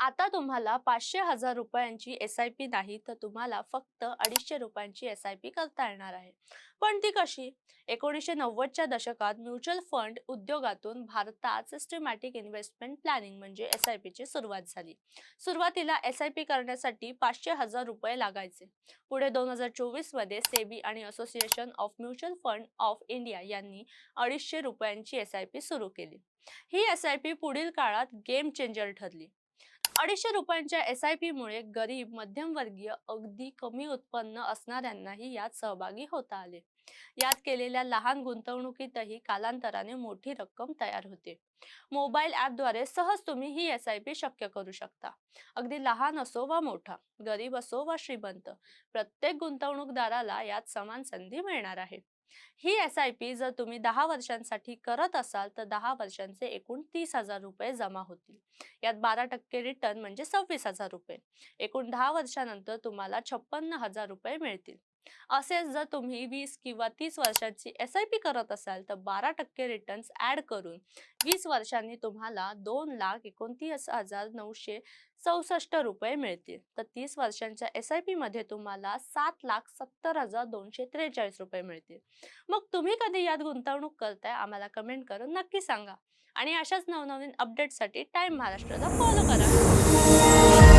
आता तुम्हाला पाचशे हजार रुपयांची एस आय पी नाही तर तुम्हाला फक्त अडीचशे रुपयांची एस आय पी करता येणार आहे. पण ती कशी? एकोणीसशे नव्वदच्या दशकात म्युच्युअल फंड उद्योगातून भारतात सिस्टमॅटिक इन्व्हेस्टमेंट प्लॅनिंग म्हणजे एस आय पीची सुरुवात झाली. सुरुवातीला एस आय पी करण्यासाठी पाचशे हजार रुपये लागायचे. पुढे दोन हजार चोवीसमध्ये सेबी आणि association of mutual fund of India यांनी अडीचशे रुपयांची एस आय पी सुरू केली. ही एस आय पी पुढील काळात गेम चेंजर ठरली. अडीचशे रुपयांच्या एस आय पी मुळे गरीब मध्यमवर्गीय अगदी कमी उत्पन्न असणाऱ्यांनाही यात सहभागी होता आले. यात केलेल्या लहान गुंतवणुकीतही कालांतराने मोठी रक्कम तयार होते. मोबाईल ॲपद्वारे सहज तुम्ही ही एस आय पी शक्य करू शकता. अगदी लहान असो वा मोठा गरीब असो वा श्रीमंत प्रत्येक गुंतवणूकदाराला यात समान संधी मिळणार आहे. ही एस आय पी जर तुम्ही दहा वर्षांसाठी करत असाल तर दहा वर्षांचे एकूण तीस हजार रुपये जमा होतील. यात बारा टक्के रिटर्न म्हणजे सव्वीस हजार रुपये. एकूण दहा वर्षानंतर तुम्हाला छप्पन्न हजार रुपये मिळतील. असेच जर तुम्ही वीस किंवा तीस वर्षांची एस आय पी करत असाल तर बारा टक्के रिटर्न्स ऍड करून वीस वर्षांनी तुम्हाला दोन लाख एकोणतीस हजार नऊशे चौसष्ट रुपये मिळतील. तर तीस वर्षांच्या एस आय पी मध्ये तुम्हाला सात लाख सत्तर हजार दोनशे त्रेचाळीस रुपये मिळतील. मग तुम्ही कधी यात गुंतवणूक करताय आम्हाला कमेंट करून नक्की सांगा. आणि अशाच नवनवीन अपडेटसाठी टाइम महाराष्ट्राला फॉलो करा.